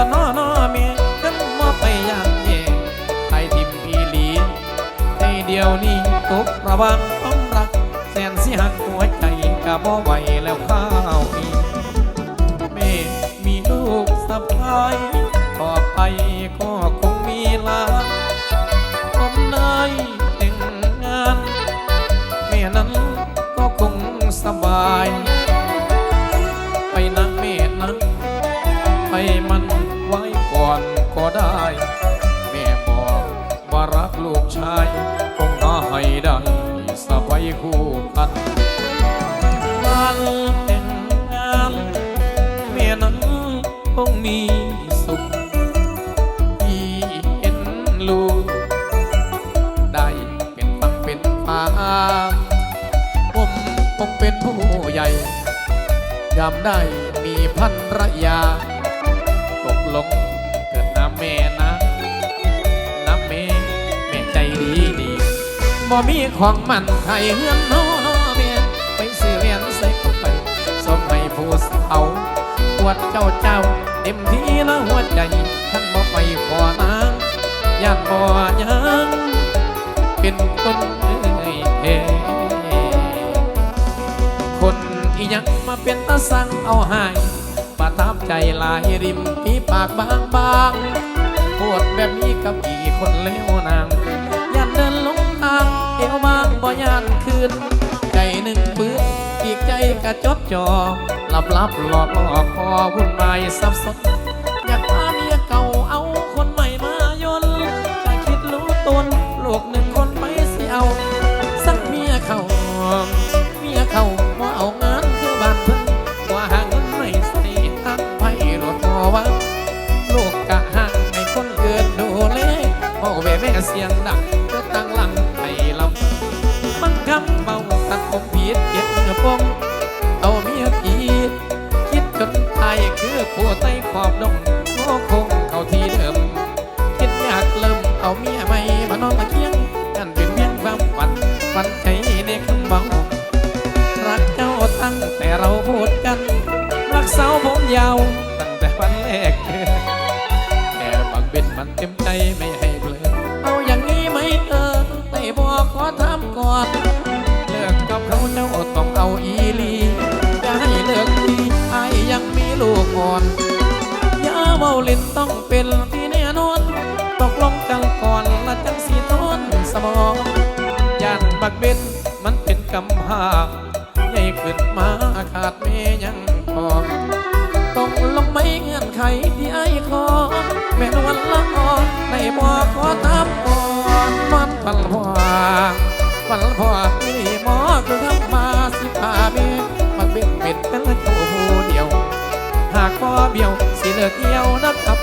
ก็นอนอเมียกันมาไปอย่างแย่ไทยทิมอีหลีในเดียวนี้ตกระวังต้องรัก แสนสิหักหัวใจกะบ่ไหวแล้วข้าวอีแม่มีลูกสะพ้ายต่อไปก็คงมีลาผมได้แต่งงานแม่นั้นก็คงสบาย ไปนะแม่นะให้มันไว้ก่อนก็ ได้ แม่บอกว่ารักลูกชาย คงน่าให้ได้สบายคู่กันวันแต่งงานแม่นั้นคงมีสุขที่เห็นลูก ได้เป็นฟังเป็นฟ้าผมคงเป็นผู้ใหญ่ยามได้มีพันรยาตกลง มีของมันไข่เฮือนโนโนแม่ไปซื้อเรียนใส่เข้าไปสมให้ผู้สาวปวดเจ้าเจ้า เต็มที่แล้วหัวใจท่านบ่ไปขอนางย่านบ่ยังเป็นคนเอ่ยคนอีหยังมาเป็นตาสั่งเอาใหายประทับใจหลายริมปีปากบางบางๆปวดแบบนี้กับอีคนเลวนา บ่ยานคืนใจหนึ่งปืนอีกใจกระจดจอหลับลับหลอดหลอกคอวุ่นวายสับสนอยากพาเมียเก่าเอาคนใหม่มายนถ้าคิดรู้ตนลูกหนึ่งคนไปสิเอา สักเมียเขาเมียเขาว่าเอางานคือบ้านเพิ่งว่าหางเงินไม่ใส่ทางไปรถพอว่าลูกกะห่างให้คนอื่นดูแลเบาแว่แม่เสียงดัง เราพูดกัน รักสาวผมยาว ตั้งแต่วันแรกเจอแต่บางเป็นมันเต็มใจไม่ให้เบลอเอาอย่างนี้ไหมเออแต่บอกขอทำก่อนเลิกกับเขาเจ้าต้องเอาอีลีจะให้เลิกทีไอยังมีลูกอ่อนอย่าเว้าเล่นต้องเป็นที่แน่นอนตกลงกันก่อนละจังสีทนสมองย่านบักเบ็นมันเป็นกำพร้า ขึ้นมาขาดเมยังพอต้องลงไม่เงื่อนไขที่ไอ้ขอแม่นวันละอ่อนในบ่อขอตามอ่อนมันฝันพ่อฝันพ่อที่หมอคือทำมาสิพาเมยมันเป็นเป็ดเป็นละเจ้าผู้เดียว หากพ่อเบี้ยวสิเลิกเกี่ยวนะครับ